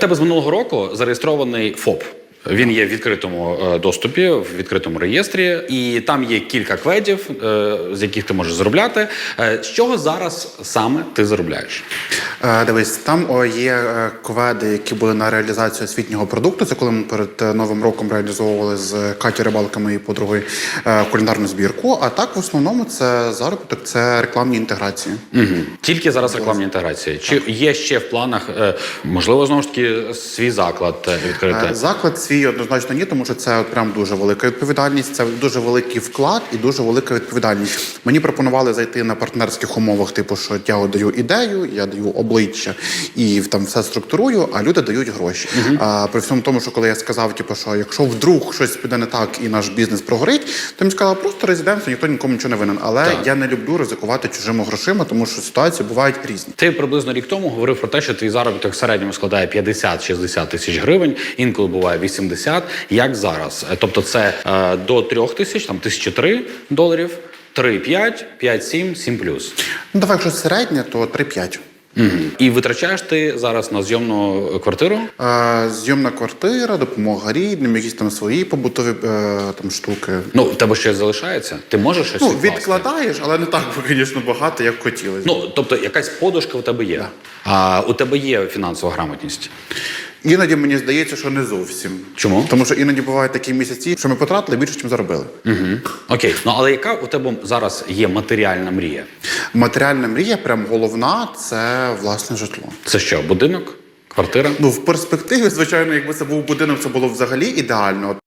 Тебе з минулого року зареєстрований ФОП. Він є в відкритому е, доступі, в відкритому реєстрі, і там є кілька кведів, е, з яких ти можеш заробляти. Е, З чого зараз саме ти заробляєш? Е, Дивись, там є е, кведи, які були на реалізацію освітнього продукту. Це коли ми перед е, новим роком реалізовували з Катю Рибалка, моєю подругою, кулінарну збірку. А так, в основному, це заробіток, це рекламні інтеграції. Угу. Тільки зараз рекламні інтеграції. Чи є ще в планах, можливо, знову ж таки свій заклад відкрити? Заклад свій однозначно ні, тому що це от прям дуже велика відповідальність. Це дуже великий вклад і дуже велика відповідальність. Мені пропонували зайти на партнерських умовах, типу, що я даю ідею, я даю обличчя і там все структурую, а люди дають гроші. А при всьому тому, що коли я сказав, типу, що якщо вдруг щось піде не так і наш бізнес прогорить, то мені сказали, просто резиденція, ніхто нікому нічого не винен. Але Так. я не люблю ризикувати чужими грошима, тому що ситуації бувають різні. Ти приблизно рік тому говорив про те, що твій заробіток в середньому складає 50-60 тисяч гривень, інколи буває 80. Як зараз? Е, Тобто це е, до 3 тисяч, там тисячі три доларів, 3-5, 5-7, 7 плюс. Ну давай, якщо середнє, то 3-5. Угу. І витрачаєш ти зараз на зйомну квартиру? Е, Зйомна квартира, допомога рідним, якісь там свої побутові е, там штуки. Ну, в тебе щось залишається? Ти можеш щось Ну, відкласти? відкладаєш, але не так, звісно, багато, як хотілося. Ну, тобто, якась подушка у тебе є. А у тебе є фінансова грамотність. Іноді мені здається, що не зовсім. Чому? Тому що іноді бувають такі місяці, що ми потратили більше, ніж заробили. Угу. Окей. Ну але яка у тебе зараз є матеріальна мрія? Матеріальна мрія, прям головна, це власне житло. Це що, будинок? Квартира? Ну, в перспективі, звичайно, якби це був будинок, це було взагалі ідеально.